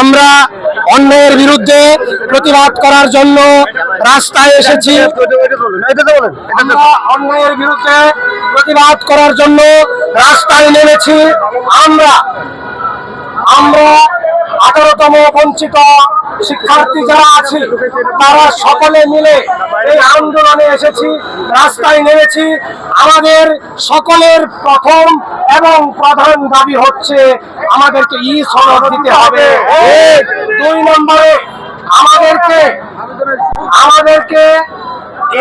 আমরা অন্যায়ের বিরুদ্ধে প্রতিবাদ করার জন্য রাস্তায় এসেছি। আমরা অন্যায়ের বিরুদ্ধে প্রতিবাদ করার জন্য রাস্তায় নেমেছি। আমরা আমরা আঠারোতম বঞ্চিত শিক্ষার্থী যারা আছি, তারা সকলে মিলে এই আন্দোলনে এসেছি, রাস্তায় নেমেছি। আমাদের সকলের প্রথম এবং প্রধান দাবি হচ্ছে, আমাদেরকে ই সনদ দিতে হবে। দুই নম্বরে, আমাদেরকে আমাদেরকে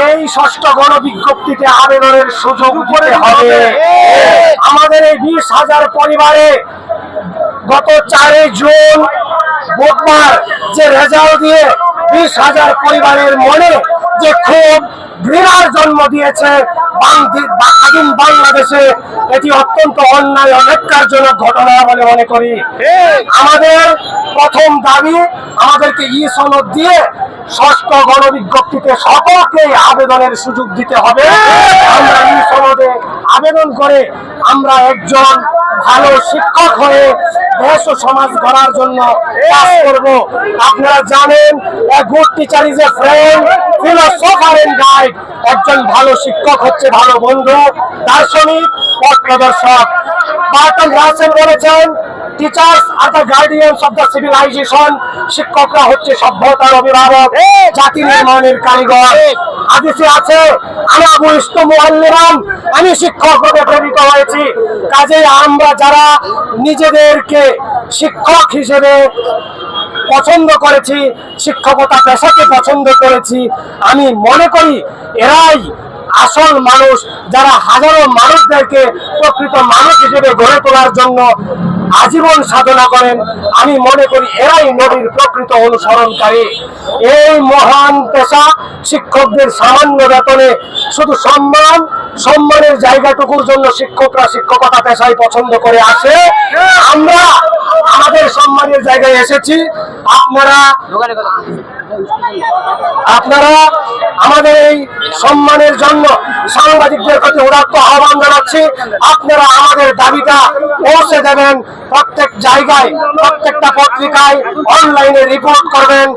এই ষষ্ঠ গণবিজ্ঞপ্তিতে আবেদনের সুযোগ দিতে হবে। আমাদের এই বিশ হাজার পরিবারে গত চারই জুন, বুধবার যে রেজাল্ট দিয়ে বিশ হাজার পরিবারের মনে যে খুব ঘৃণার জন্ম দিয়েছে স্বাধীন বাংলাদেশে এটি অত্যন্ত অন্যায় অনেকজনক ঘটনা বলে মনে করি। আমাদের প্রথম দাবি, আমাদেরকে ই সনদ দিয়ে ষষ্ঠ গণবিজ্ঞপ্তিতে সকলকে আবেদনের সুযোগ দিতে হবে। আমরা ই সনদে আবেদন করে আমরা একজন ভালো শিক্ষক হয়ে দেশ সমাজ গড়ার জন্য কাজ করব। আপনারা জানেন good teacher is a friend philosopher and guide একজন ভালো শিক্ষক হচ্ছে ভালো বন্ধু, দার্শনিক, পথ প্রদর্শক। বার্টন রাসেল বলেছেন teachers are the guardians of the civilization শিক্ষকরা হচ্ছে সভ্যতার অভিভাবক, জাতি নির্মাণের কারিগর। হাদিসে আছে আনা বরিষ্ঠ মুআল্লিমান আমি শিক্ষক হয়েছি কাজে আমরা যারা নিজেদেরকে শিক্ষক হিসেবে পছন্দ করেছি, শিক্ষকতা পেশাকে পছন্দ করেছি, আমি মনে করি এরাই আসল মানুষ যারা হাজারো মানুষদেরকে প্রকৃত মানুষ হিসেবে গড়ে তোলার জন্য আজীবন সাধনা করেন। আমি মনে করি এরাই নবীর প্রকৃত অনুসরণকারী। এই মহান পেশা শিক্ষকদের সামান্য বেতনে শুধু সম্মান সম্মানের জায়গাটুকুর জন্য শিক্ষকরা, শিক্ষকতা পেশায় পছন্দ করে আসে আমরা আমাদের সম্মানের জায়গায় এসেছি। আপনারা আপনারা আমাদের এই সম্মানের জন্য সাংবাদিকদের প্রতি উদাত্ত আহ্বান জানাচ্ছি। আপনারা আমাদের দাবিটা পৌঁছে দেবেন। প্রত্যেক জায়গায়, প্রত্যেকটা পত্রিকায় অনলাইনে রিপোর্ট করবেন।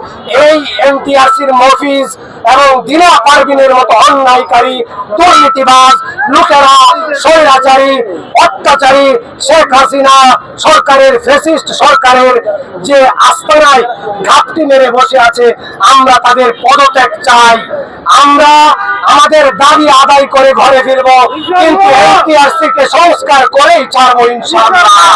এই এনটিআরসির মফিজ এবং দিনা পারভিনের মতো অন্যায়কারী, দুর্নীতিবাজ লোকেরা স্বৈরাচারী, অত্যাচারী শেখ হাসিনা সরকারের ফেসিস্ট সরকারের যে আস্তানায় ঘাপটি মেরে বসে আছে, আমরা তাদের পদত্যাগ চাই। আমরা আমাদের দাবি আদায় করে ঘরে ফিরবো কিন্তু সংস্কার করেই ছাড়বো ইনশাআল্লাহ